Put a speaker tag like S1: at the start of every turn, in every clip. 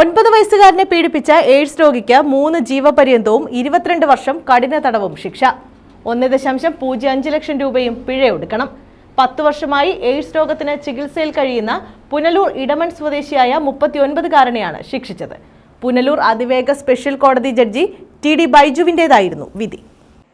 S1: ഒൻപത് വയസ്സുകാരനെ പീഡിപ്പിച്ച എയ്ഡ്സ് രോഗിക്ക് മൂന്ന് ജീവപര്യന്തവും ഇരുപത്തിരണ്ട് വർഷം കഠിന തടവും ശിക്ഷ. ഒന്ന് ദശാംശം പൂജ്യം അഞ്ച് ലക്ഷം രൂപയും പിഴയൊടുക്കണം. പത്ത് വർഷമായി എയ്ഡ്സ് രോഗത്തിന് ചികിത്സയിൽ കഴിയുന്ന പുനലൂർ ഇടമൺ സ്വദേശിയായ മുപ്പത്തിയൊൻപതുകാരനെയാണ് ശിക്ഷിച്ചത്. പുനലൂർ അതിവേഗ സ്പെഷ്യൽ കോടതി ജഡ്ജി ടി ഡി ബൈജുവിന്റെതായിരുന്നു വിധി.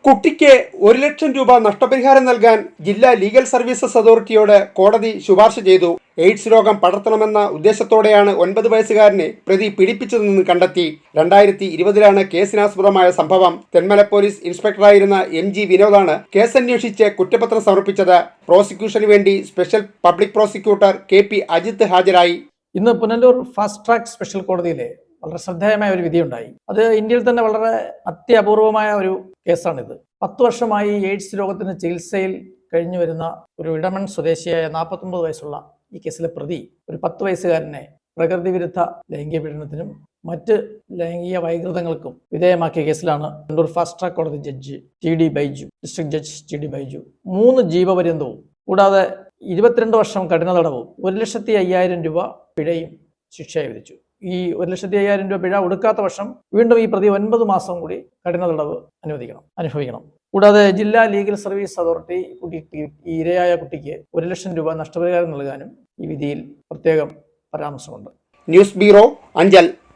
S2: കുട്ടിക്ക് ഒരു ലക്ഷം രൂപ നഷ്ടപരിഹാരം നൽകാൻ ജില്ലാ ലീഗൽ സർവീസസ് അതോറിറ്റിയോട് കോടതി ശുപാർശ ചെയ്തു. എയ്ഡ്സ് രോഗം പടർത്തണമെന്ന ഉദ്ദേശത്തോടെയാണ് ഒൻപത് വയസ്സുകാരനെ പ്രതി പീഡിപ്പിച്ചതെന്ന് കണ്ടെത്തി. രണ്ടായിരത്തി ഇരുപതിലാണ് കേസിനാസ്പദമായ സംഭവം. തെന്മല പോലീസ് ഇൻസ്പെക്ടറായിരുന്ന എം ജി വിനോദാണ് കേസന്വേഷിച്ച് കുറ്റപത്രം സമർപ്പിച്ചത്. പ്രോസിക്യൂഷന് വേണ്ടി special public prosecutor K P Ajith ഹാജരായി.
S3: ഇന്ന് പുനലൂർ ഫാസ്റ്റ് ട്രാക്ക് സ്പെഷ്യൽ കോടതിയിലെ വളരെ ശ്രദ്ധേയമായ ഒരു വിധിയുണ്ടായി. അത് ഇന്ത്യയിൽ തന്നെ വളരെ അത്യപൂർവമായ ഒരു കേസാണിത്. പത്ത് വർഷമായി എയ്ഡ്സ് രോഗത്തിന് ചികിത്സയിൽ കഴിഞ്ഞു വരുന്ന ഒരു ഇടമൺ സ്വദേശിയായ നാൽപ്പത്തൊമ്പത് വയസ്സുള്ള ഈ കേസിലെ പ്രതി ഒരു പത്ത് വയസ്സുകാരനെ പ്രകൃതി വിരുദ്ധ ലൈംഗിക പീഡനത്തിനും മറ്റ് ലൈംഗിക വൈകൃതങ്ങൾക്കും വിധേയമാക്കിയ കേസിലാണ് കണ്ണൂർ ഫാസ്റ്റ് ട്രാക്ക് കോടതി judge T D Baiju district judge T D Baiju. മൂന്ന് ജീവപര്യന്തവും കൂടാതെ ഇരുപത്തിരണ്ട് വർഷം കഠിന തടവും ഒരു ലക്ഷത്തി അയ്യായിരം രൂപ പിഴയും ശിക്ഷയായി വിധിച്ചു. ഈ ഒരു ലക്ഷത്തി അയ്യായിരം രൂപ പിഴ ഒടുക്കാത്ത വർഷം വീണ്ടും ഈ പ്രതി ഒൻപത് മാസം കൂടി കഠിന തടവ് അനുവദിക്കണം അനുഭവിക്കണം. കൂടാതെ ജില്ലാ ലീഗൽ സർവീസ് അതോറിറ്റി കുട്ടിക്ക് ഈ ഇരയായ കുട്ടിക്ക് ഒരു ലക്ഷം രൂപ നഷ്ടപരിഹാരം നൽകാനും ഈ വിധിയിൽ പ്രത്യേകം പരാമർശമുണ്ട്.
S2: News bureau Anchal.